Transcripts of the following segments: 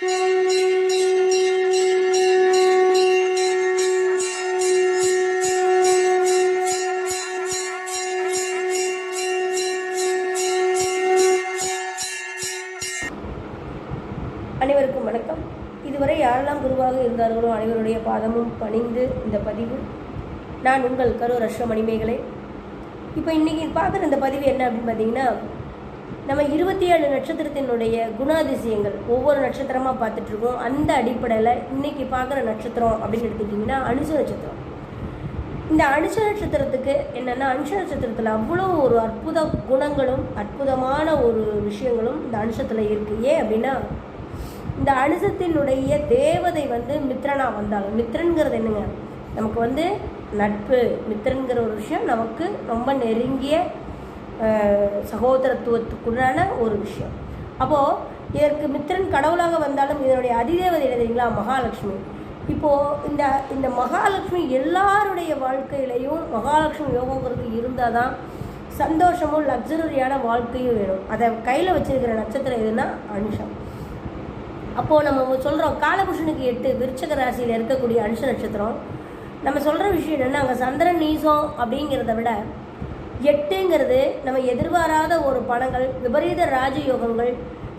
அனைவருக்கும் வணக்கம். இதுவரை யாரெல்லாம் குருவாக இருந்தார்களோ அனைவருடைய பாதமும் பணிந்து இந்த பதிவு. நான் உங்கள் கரூர் அஸ்வ மணிமேகலை. இப்போ இன்றைக்கி பார்க்குற இந்த பதிவு என்ன அப்படின்னு பார்த்தீங்கன்னா நம்ம இருபத்தி ஏழு நட்சத்திரத்தினுடைய குணாதிசயங்கள் ஒவ்வொரு நட்சத்திரமாக பார்த்துட்ருக்கோம். அந்த அடிப்படையில் இன்றைக்கி பார்க்குற நட்சத்திரம் அப்படின்னு எடுத்துக்கிட்டிங்கன்னா அனுச நட்சத்திரம். இந்த அனுஷ நட்சத்திரத்துக்கு என்னென்னா அனுஷ நட்சத்திரத்தில் அவ்வளோ ஒரு அற்புத குணங்களும் அற்புதமான ஒரு விஷயங்களும் இந்த அனுஷத்தில் இருக்குது ஏன் அப்படின்னா இந்த அனுசத்தினுடைய தேவதை வந்து மித்ரனா வந்தாங்க. மித்ரன்கிறது என்னங்க? நமக்கு வந்து நட்பு. மித்திரங்கிற ஒரு விஷயம் நமக்கு ரொம்ப நெருங்கிய சகோதரத்துவத்துக்குள்ளான ஒரு விஷயம். அப்போது இதற்கு மித்திரன் கடவுளாக வந்தாலும் இதனுடைய அதிதேவதை என்ன தெரியுங்களா மகாலட்சுமி. இப்போது இந்த இந்த மகாலட்சுமி எல்லாருடைய வாழ்க்கையிலையும் மகாலட்சுமி யோகங்கிறது இருந்தால் தான் சந்தோஷமும் லக்ஸரியான வாழ்க்கையும் வேணும். அதை கையில் வச்சிருக்கிற நட்சத்திரம் எதுன்னா அனுஷம். அப்போது நம்ம சொல்கிறோம் காலபுஷனுக்கு எட்டு விருச்சக ராசியில் இருக்கக்கூடிய அனுஷ நட்சத்திரம். நம்ம சொல்கிற விஷயம் என்னென்னா அங்கே சந்திரன் நீசம் அப்படிங்கிறத விட எட்டுங்கிறது நம்ம எதிர்பாராத ஒரு பணங்கள் விபரீத ராஜயோகங்கள்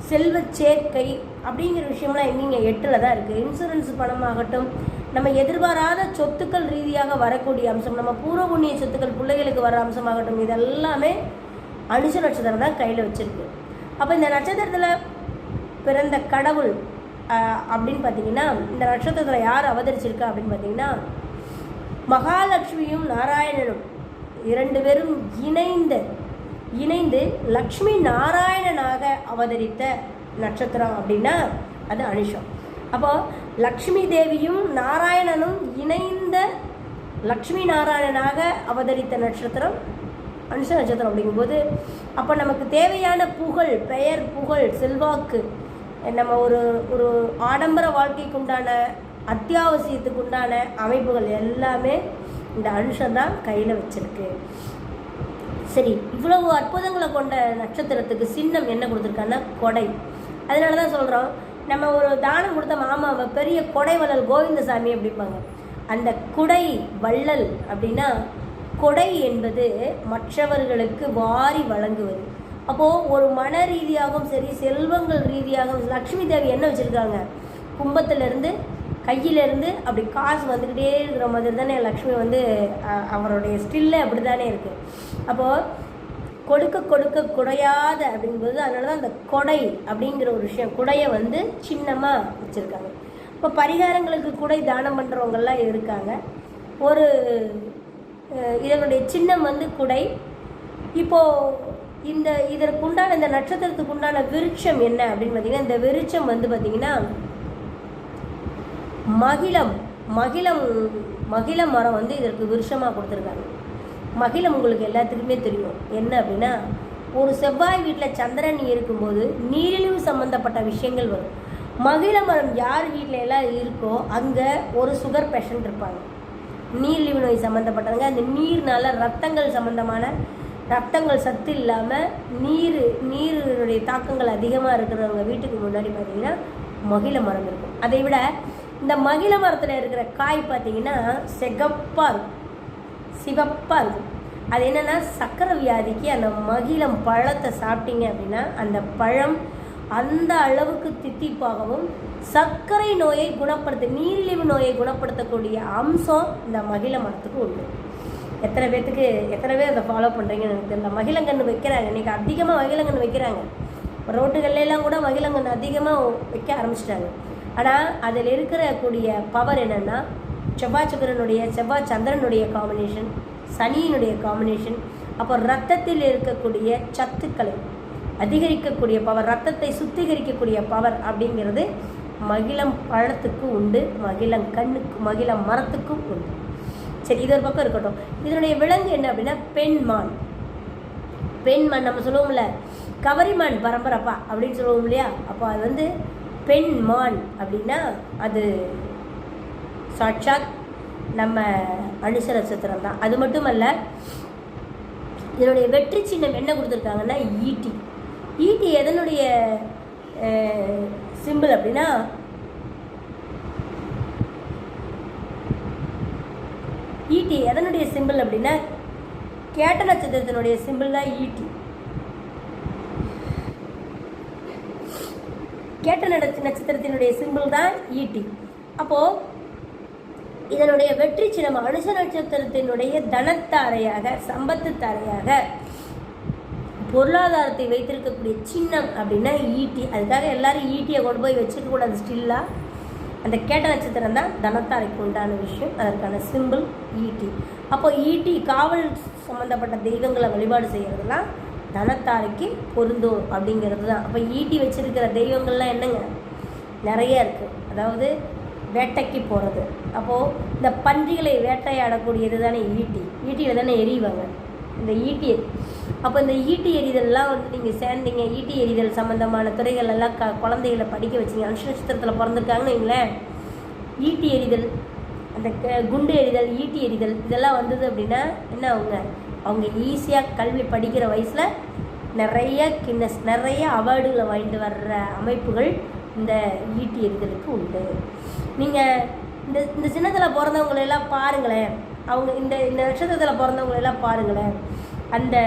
செல்வ சேர்க்கை அப்படிங்கிற விஷயம்லாம் எங்கேங்க எட்டில் தான் இருக்குது இன்சூரன்ஸ் பணமாகட்டும் நம்ம எதிர்பாராத சொத்துக்கள் ரீதியாக வரக்கூடிய அம்சம் நம்ம பூர்வ புண்ணிய சொத்துக்கள் பிள்ளைகளுக்கு வர அம்சமாகட்டும் இதெல்லாமே அனுஷ நட்சத்திரம் தான் கையில் வச்சுருக்கு. அப்போ இந்த நட்சத்திரத்தில் பிறந்த கடவுள் அப்படின்னு பார்த்தீங்கன்னா இந்த நட்சத்திரத்தில் யார் அவதரிச்சிருக்கா அப்படின்னு பார்த்தீங்கன்னா மகாலட்சுமியும் நாராயணனும். இரண்டு பேரும் இணைந்த இணைந்து லக்ஷ்மி நாராயணனாக அவதரித்த நட்சத்திரம் அப்படின்னா அது அனுஷம். அப்போ லக்ஷ்மி தேவியும் நாராயணனும் இணைந்த லக்ஷ்மி நாராயணனாக அவதரித்த நட்சத்திரம் அனுஷ நட்சத்திரம் அப்படிங்கும்போது அப்போ நமக்கு தேவையான புகழ் பெயர் புகழ் செல்வாக்கு நம்ம ஒரு ஒரு ஆடம்பர வாழ்க்கைக்கு உண்டான அத்தியாவசியத்துக்கு உண்டான அமைப்புகள் எல்லாமே இந்த அனுஷம் தான் கையில் வச்சிருக்கு. சரி இவ்வளவு அற்புதங்களை கொண்ட நட்சத்திரத்துக்கு சின்னம் என்ன கொடுத்துருக்காங்கன்னா கொடை. அதனால தான் சொல்கிறோம் நம்ம ஒரு தானம் கொடுத்த மாமாவை பெரிய கொடை வள்ளல் கோவிந்தசாமி அப்படிம்பாங்க. அந்த குடை வள்ளல் அப்படின்னா கொடை என்பது மற்றவர்களுக்கு வாரி வழங்குவது. அப்போது ஒரு மன ரீதியாகவும் சரி செல்வங்கள் ரீதியாகவும் லக்ஷ்மி தேவி என்ன வச்சுருக்காங்க? கும்பத்திலேருந்து கையிலேருந்து அப்படி காசு வந்துக்கிட்டே இருக்கிற மாதிரி தானே லக்ஷ்மி வந்து அவருடைய ஸ்டில்ல அப்படி தானே இருக்குது அப்போது கொடுக்க கொடுக்க குடையாத அப்படிங்கும்போது அதனால தான் அந்த கொடை அப்படிங்கிற ஒரு விஷயம் குடையை வந்து சின்னமாக வச்சுருக்காங்க. இப்போ பரிகாரங்களுக்கு குடை தானம் பண்ணுறவங்கெல்லாம் இருக்காங்க. ஒரு இதனுடைய சின்னம் வந்து குடை. இப்போது இந்த இதற்கு உண்டான இந்த நட்சத்திரத்துக்கு உண்டான விருட்சம் என்ன அப்படின்னு பார்த்தீங்கன்னா இந்த விருட்சம் வந்து பார்த்தீங்கன்னா மகிழம் மகிழம் மகிழ மரம் வந்து இதற்கு விருஷமாக கொடுத்துருக்காங்க. மகிழம் உங்களுக்கு எல்லாத்துக்குமே தெரியும். என்ன அப்படின்னா ஒரு செவ்வாய் வீட்டில் சந்திரன் இருக்கும்போது நீரிழிவு சம்மந்தப்பட்ட விஷயங்கள் வரும். மகிழ மரம் யார் வீட்டில் எல்லாம் இருக்கோ அங்கே ஒரு சுகர் பேஷண்ட் இருப்பாங்க. நீரிழிவு நோய் சம்மந்தப்பட்டவங்க அந்த நீர்னால ரத்தங்கள் சம்மந்தமான ரத்தங்கள் சத்து இல்லாமல் நீர் நீருடைய தாக்கங்கள் அதிகமாக இருக்கிறவங்க வீட்டுக்கு முன்னாடி பார்த்தீங்கன்னா மகிழ மரம் இருக்கும். அதை விட இந்த மகிழ மரத்தில் இருக்கிற காய் பார்த்தீங்கன்னா செகப்பாக இருக்கும். சிவப்பாக இருக்கும். அது என்னென்னா சக்கரை வியாதிக்கு அந்த மகிழம் பழத்தை சாப்பிட்டீங்க அப்படின்னா அந்த பழம் அந்த அளவுக்கு தித்திப்பாகவும் சர்க்கரை நோயை குணப்படுத்த நீரிழிவு நோயை குணப்படுத்தக்கூடிய அம்சம் இந்த மகிழ மரத்துக்கு உண்டு. எத்தனை பேர்த்துக்கு எத்தனை பேர் அதை ஃபாலோ பண்ணுறீங்கன்னு எனக்கு தெரியல. மகிழங்கன்று வைக்கிறாங்க. இன்றைக்கி அதிகமாக மகிழங்கன்று வைக்கிறாங்க. ரோட்டுகள்லாம் கூட மகிழங்கன்று அதிகமாக வைக்க ஆரம்பிச்சிட்டாங்க. ஆனால் அதில் இருக்கிறக்கூடிய பவர் என்னென்னா செவ்வாய் சுக்கரனுடைய செவ்வாய் சந்திரனுடைய காம்பினேஷன் சனியினுடைய காம்பினேஷன் அப்போ ரத்தத்தில் இருக்கக்கூடிய சத்துக்களை அதிகரிக்கக்கூடிய பவர் ரத்தத்தை சுத்திகரிக்கக்கூடிய பவர் அப்படிங்கிறது மகிழம் பழத்துக்கு உண்டு மகிழம் கண்ணுக்கு மகிழம் மரத்துக்கும் உண்டு. சரி இது ஒரு பக்கம் இருக்கட்டும். இதனுடைய விலங்கு என்ன அப்படின்னா பெண்மான். பெண்மான் நம்ம சொல்லுவோம்ல கவரிமான் பரம்பரப்பா அப்படின்னு சொல்லுவோம் இல்லையா? அப்போ அது வந்து பெண் மான் அப்படின்னா அது சாட்சாத் நம்ம அனுச நட்சத்திரம் தான். அது மட்டுமல்ல இதனுடைய வெற்றி சின்னம் என்ன கொடுத்துருக்காங்கன்னா ஈட்டி. ஈட்டி எதனுடைய சிம்பிள் அப்படின்னா ஈட்டி எதனுடைய சிம்பிள் அப்படின்னா கேட்ட நட்சத்திரத்தினுடைய சிம்பிள் தான் ஈட்டி. கேட்ட நட்சத்திரத்தினுடைய சிம்பிள் தான் ஈட்டி. அப்போது இதனுடைய வெற்றி சின்னம் அனுஷ நட்சத்திரத்தினுடைய தனத்தாரையாக சம்பத்து தாரையாக பொருளாதாரத்தை வைத்திருக்கக்கூடிய சின்னம் அப்படின்னா ஈட்டி. அதுக்காக எல்லாரும் ஈட்டியை கொண்டு போய் வச்சுக்க கூடாது ஸ்டில்லாக அந்த கேட்ட நட்சத்திரம் தான் தனத்தாரைக்கு உண்டான விஷயம். அதற்கான சிம்பிள் ஈட்டி. அப்போ ஈட்டி காவல் சம்மந்தப்பட்ட தெய்வங்களை வழிபாடு செய்கிறதுலாம் தனத்தாரைக்கு பொருந்தும் அப்படிங்கிறது தான். அப்போ ஈட்டி வச்சிருக்கிற தெய்வங்கள்லாம் என்னங்க? நிறைய இருக்குது அதாவது வேட்டைக்கு போகிறது அப்போது இந்த பன்றிகளை வேட்டையாடக்கூடியது தானே ஈட்டி. ஈட்டியில் தானே எறிவாங்க இந்த ஈட்டி அப்போ இந்த ஈட்டி எறிதல்லாம் வந்து நீங்கள் சேர்ந்தீங்க. ஈட்டி எறிதல் சம்மந்தமான துறைகள் எல்லாம் க குழந்தைகளை படிக்க வச்சீங்க. அனுஷ நட்சத்திரத்தில் பிறந்திருக்காங்கன்னு வைங்களேன். ஈட்டி எறிதல் அந்த க- குண்டு எறிதல் ஈட்டி எறிதல் இதெல்லாம் வந்தது அப்படின்னா என்ன அவங்க அவங்க ஈஸியாக கல்வி படிக்கிற வயசில் நிறைய கின்னஸ் நிறைய அவார்டுகளை வாங்கிட்டு வர்ற அமைப்புகள் இந்த ஈட்டி எறிதலுக்கு உண்டு. நீங்கள் இந்த இந்த சின்னத்தில் பிறந்தவங்களெல்லாம் பாருங்களேன். அவங்க இந்த இந்த நட்சத்திரத்தில் பிறந்தவங்களெல்லாம் பாருங்களேன். அந்த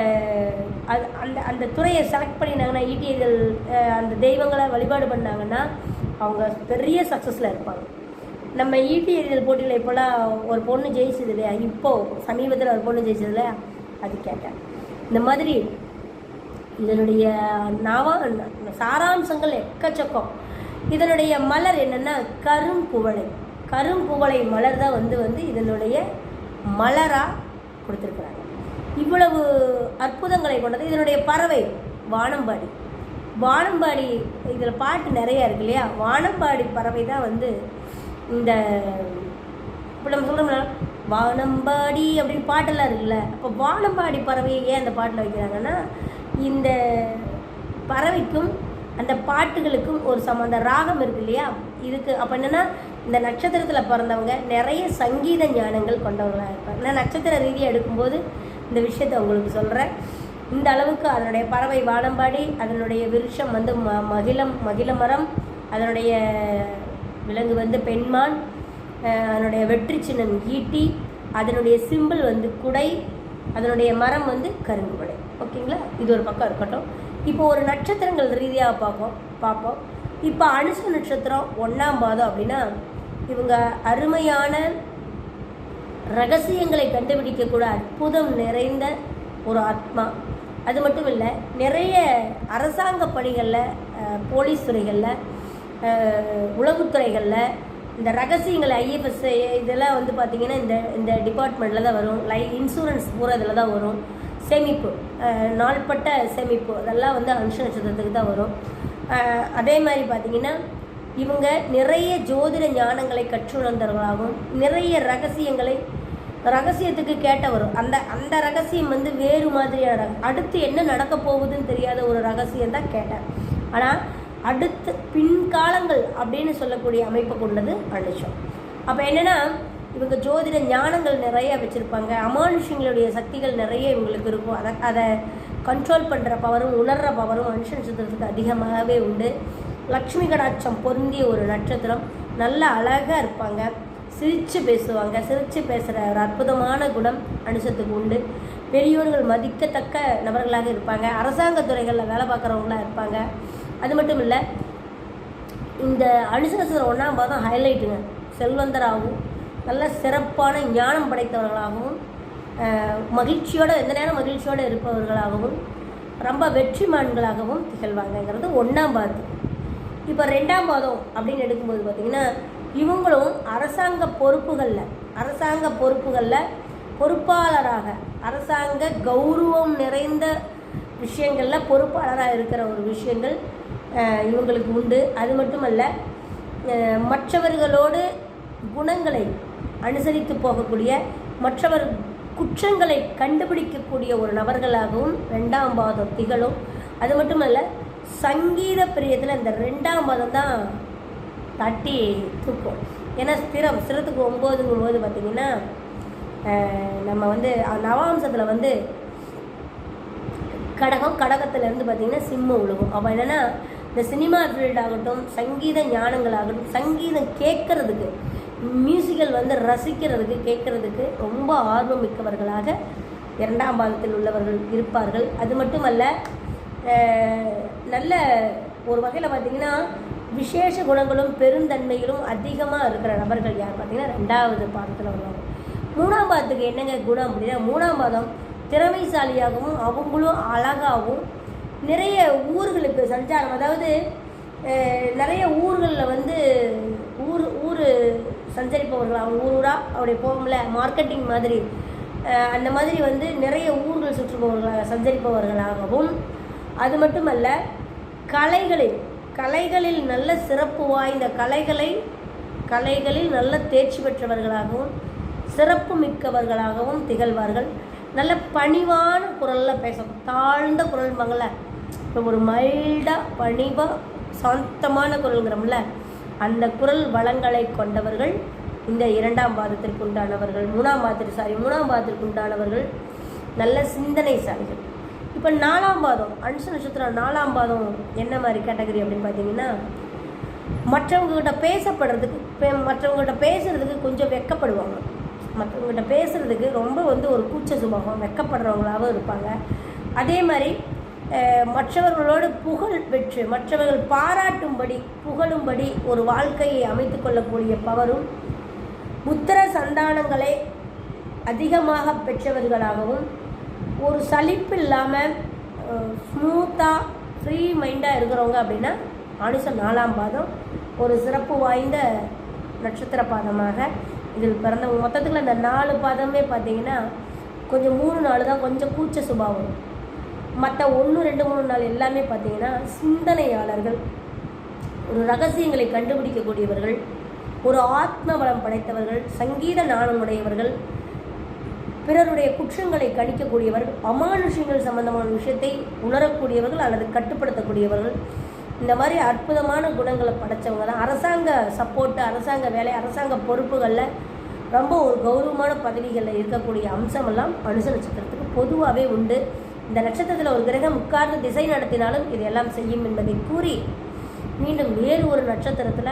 அந்த அந்த துறையை செலக்ட் பண்ணினாங்கன்னா ஈட்டி எறிதல் அந்த தெய்வங்களை வழிபாடு பண்ணாங்கன்னா அவங்க பெரிய சக்ஸஸில் இருப்பாங்க. நம்ம ஈட்டி எறிதல் போட்டியில் இப்போலாம் ஒரு பொண்ணு ஜெயிச்சது இல்லையா? இப்போது சமீபத்தில் ஒரு பொண்ணு ஜெயிச்சது இல்லையா? அது கேட்டேன். இந்த மாதிரி இதனுடைய நவ சாராம்சங்கள் எக்கச்சக்கம். இதனுடைய மலர் என்னென்னா கரும்புவளை கரும்புவளை மலர் தான் வந்து வந்து இதனுடைய மலராக கொடுத்துருக்குறாங்க. இவ்வளவு அற்புதங்களை கொண்டது. இதனுடைய பறவை வானம்பாடி. வானம்பாடி இதில் பாட்டு நிறைய இருக்கு இல்லையா? வானம்பாடி பறவை தான் வந்து இந்த இப்போ நம்ம சொல்கிறோம்னா வானம்பாடி அப்படின்னு பாட்டெல்லாம் இருக்குல்ல அப்போ வானம்பாடி பறவையை ஏன் அந்த பாட்டில் வைக்கிறாங்கன்னா இந்த பறவைக்கும் அந்த பாட்டுகளுக்கும் ஒரு சம்மந்த ராகம் இருக்கு இல்லையா? இதுக்கு அப்போ என்னென்னா இந்த நட்சத்திரத்தில் பிறந்தவங்க நிறைய சங்கீத ஞானங்கள் கொண்டவங்களாக இருப்பாங்க. நான் நட்சத்திர ரீதியாக எடுக்கும்போது இந்த விஷயத்தை உங்களுக்கு சொல்கிறேன் இந்த அளவுக்கு அதனுடைய பறவை வானம்பாடி அதனுடைய விருஷம் வந்து ம மகிழம் மகிழ மரம் அதனுடைய விலங்கு வந்து பெண்மான் அதனுடைய வெற்றி சின்னம் ஈட்டி அதனுடைய சிம்பிள் வந்து குடை அதனுடைய மரம் வந்து கருங்குவடை ஓகேங்களா? இது ஒரு பக்கம் இருக்கட்டும். இப்போ ஒரு நட்சத்திரங்கள் ரீதியாக பார்ப்போம். பார்ப்போம். இப்போ அனுச நட்சத்திரம் ஒன்றாம் பாதம் அப்படின்னா இவங்க அருமையான ரகசியங்களை கண்டுபிடிக்கக்கூட அற்புதம் நிறைந்த ஒரு ஆத்மா. அது மட்டும் இல்லை நிறைய அரசாங்க பணிகளில் போலீஸ் துறைகளில் உளவுத்துறைகளில் இந்த ரகசியங்கள் ஐஎஃப்எஸ் இதெல்லாம் வந்து பார்த்திங்கன்னா இந்த இந்த டிபார்ட்மெண்ட்டில் தான் வரும். லை இன்சூரன்ஸ் பூரா இதில் தான் வரும். சேமிப்பு நாள்பட்ட சேமிப்பு அதெல்லாம் வந்து அனுஷ நட்சத்திரத்துக்கு தான் வரும். அதே மாதிரி பார்த்திங்கன்னா இவங்க நிறைய ஜோதிட ஞானங்களை கற்றுணர்ந்தவர்களாகவும் நிறைய ரகசியங்களை ரகசியத்துக்கு கேட்ட வரும் அந்த அந்த ரகசியம் வந்து வேறு மாதிரியான அடுத்து என்ன நடக்க போகுதுன்னு தெரியாத ஒரு ரகசியம் தான் கேட்டேன். ஆனால் அடுத்து பின்காலங்கள் அப்படின்னு சொல்லக்கூடிய அமைப்பை கொண்டது அனுஷம் அப்போ என்னென்னா இவங்க ஜோதிட ஞானங்கள் நிறைய வச்சுருப்பாங்க. அமானுஷங்களுடைய சக்திகள் நிறைய இவங்களுக்கு இருக்கும். அதை அதை கண்ட்ரோல் பண்ணுற பவரும் உணர்கிற பவரும் அனுஷ நட்சத்திரத்துக்கு அதிகமாகவே உண்டு. லக்ஷ்மி கடாட்சம் பொருந்திய ஒரு நட்சத்திரம். நல்ல அழகாக இருப்பாங்க. சிரித்து பேசுவாங்க. சிரித்து பேசுகிற ஒரு அற்புதமான குணம் அனுஷத்துக்கு உண்டு. பெரியோர்கள் மதிக்கத்தக்க நபர்களாக இருப்பாங்க. அரசாங்க துறைகளில் வேலை பார்க்குறவங்களா இருப்பாங்க. அது மட்டும் இல்லை இந்த அனுசரசர் ஒன்றாம் பாதம் ஹைலைட்டுங்க செல்வந்தராகவும் நல்ல சிறப்பான ஞானம் படைத்தவர்களாகவும் மகிழ்ச்சியோடு எந்த நேரம் மகிழ்ச்சியோடு இருப்பவர்களாகவும் ரொம்ப வெற்றிமான்களாகவும் திகழ்வாங்கங்கிறது ஒன்றாம் பாதம் இப்போ ரெண்டாம் பாதம் அப்படின்னு எடுக்கும்போது பார்த்திங்கன்னா இவங்களும் அரசாங்க பொறுப்புகளில் அரசாங்க பொறுப்புகளில் பொறுப்பாளராக அரசாங்க கௌரவம் நிறைந்த விஷயங்களில் பொறுப்பாளராக இருக்கிற ஒரு விஷயங்கள் இவங்களுக்கு உண்டு. அது மட்டுமல்ல மற்றவர்களோடு குணங்களை அனுசரித்து போகக்கூடிய மற்றவர் குற்றங்களை கண்டுபிடிக்கக்கூடிய ஒரு நபர்களாகவும் ரெண்டாம் பாதம் திகழும். அது மட்டுமல்ல சங்கீத பிரியத்தில் இந்த ரெண்டாம் பாதம் தான் தட்டி தூக்கும். ஏன்னா ஸ்திரம் ஸ்திரத்துக்கு ஒம்போதுங்கும் போது பார்த்திங்கன்னா நம்ம வந்து நவாம்சத்தில் வந்து கடகம் கடகத்துலேருந்து பார்த்திங்கன்னா சிம்மம் விழுகும் அப்போ என்னென்னா இந்த சினிமா ஃபீல்ட் ஆகட்டும் சங்கீத ஞானங்களாகட்டும் சங்கீதம் கேட்கறதுக்கு மியூசிக்கல் வந்து ரசிக்கிறதுக்கு கேட்கறதுக்கு ரொம்ப ஆர்வம் மிக்கவர்களாக இரண்டாம் பாகத்தில் உள்ளவர்கள் இருப்பார்கள். அது மட்டுமல்ல நல்ல ஒரு வகையில் பார்த்தீங்கன்னா விசேஷ குணங்களும் பெருந்தன்மைகளும் அதிகமாக இருக்கிற நபர்கள் யார் பார்த்தீங்கன்னா ரெண்டாவது பாதத்தில் வருவாங்க மூணாம் பாதத்துக்கு என்னங்க குணம் அப்படின்னா மூணாம் பாதம் திறமைசாலியாகவும் அவங்களும் அழகாகவும் நிறைய ஊர்களுக்கு சஞ்சாரம். அதாவது நிறைய ஊர்களில் வந்து ஊர் ஊர் சஞ்சரிப்பவர்கள் அவங்க ஊர் ஊராக அப்படி போகும்ல மார்க்கெட்டிங் மாதிரி. அந்த மாதிரி வந்து நிறைய ஊர்கள் சுற்றுப்பவர்களாக சஞ்சரிப்பவர்களாகவும். அது மட்டுமல்ல கலைகளில் கலைகளில் நல்ல சிறப்பு வாய்ந்த கலைகளை கலைகளில் நல்ல தேர்ச்சி பெற்றவர்களாகவும் சிறப்பு மிக்கவர்களாகவும் திகழ்வார்கள். நல்ல பணிவான குரலில் பேசணும் தாழ்ந்த குரல் மங்கள. இப்போ ஒரு மைல்டாக பணிவாக சாந்தமான குரல்ங்கிறோம்ல அந்த குரல் வளங்களை கொண்டவர்கள் இந்த இரண்டாம் பாதத்திற்கு உண்டானவர்கள் மூணாம் பாதத்திற்கு சாரி மூணாம் பாதத்திற்கு உண்டானவர்கள் நல்ல சிந்தனைசாலிகள். இப்போ நாலாம் பாதம் அன்ச நட்சத்திரம் நாலாம் பாதம் என்ன மாதிரி கேட்டகரி அப்படின்னு பார்த்தீங்கன்னா மற்றவங்ககிட்ட பேசப்படுறதுக்கு பே- மற்றவங்ககிட்ட பேசுறதுக்கு கொஞ்சம் வெக்கப்படுவாங்க. மற்றவங்ககிட்ட பேசுறதுக்கு ரொம்ப வந்து ஒரு கூச்ச சுபாவம் வெக்கப்படுறவங்களாகவும் இருப்பாங்க. அதே மாதிரி மற்றவர்களோடு புகழ் பெற்று மற்றவர்கள் பாராட்டும்படி புகழும்படி ஒரு வாழ்க்கையை அமைத்து கொள்ளக்கூடிய பவரும் புத்திர சந்தானங்களை அதிகமாக பெற்றவர்களாகவும் ஒரு சலிப்பு இல்லாமல் ஸ்மூத்தாக ஃப்ரீ மைண்டாக இருக்கிறவங்க அப்படின்னா அனுசம் நாலாம் பாதம் ஒரு சிறப்பு வாய்ந்த நட்சத்திர பாதமாக இதில் பிறந்தவங்க. மொத்தத்தில் இந்த நாலு பாதமே பார்த்தீங்கன்னா கொஞ்சம் மூணு நாள் தான் கொஞ்சம் கூச்ச சுபாவம். மற்ற ஒன்று ரெண்டு மூணு நாள் எல்லாமே பார்த்தீங்கன்னா சிந்தனையாளர்கள். ஒரு ரகசியங்களை கண்டுபிடிக்கக்கூடியவர்கள் ஒரு ஆத்ம வளம் படைத்தவர்கள் சங்கீத நாணமுடையவர்கள் பிறருடைய குற்றங்களை கணிக்கக்கூடியவர்கள் அமானுஷங்கள் சம்பந்தமான விஷயத்தை உணரக்கூடியவர்கள் அல்லது கட்டுப்படுத்தக்கூடியவர்கள். இந்த மாதிரி அற்புதமான குணங்களை படைச்சவங்க தான். அரசாங்க சப்போர்ட்டு அரசாங்க வேலை அரசாங்க பொறுப்புகளில் ரொம்ப ஒரு கௌரவமான பதவிகளில் இருக்கக்கூடிய அம்சமெல்லாம் மனுஷ நட்சத்திரத்துக்கு பொதுவாகவே உண்டு. இந்த நட்சத்திரத்தில் ஒரு கிரகம் உட்கார்ந்து திசை நடத்தினாலும் இதையெல்லாம் செய்யும் என்பதை கூறி மீண்டும் வேறு ஒரு நட்சத்திரத்தில்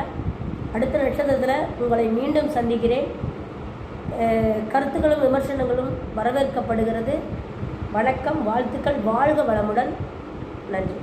அடுத்த நட்சத்திரத்தில் உங்களை மீண்டும் சந்திக்கிறேன். கருத்துக்களும் விமர்சனங்களும் வரவேற்கப்படுகிறது. வணக்கம் வாழ்த்துக்கள் வாழ்க வளமுடன். நன்றி.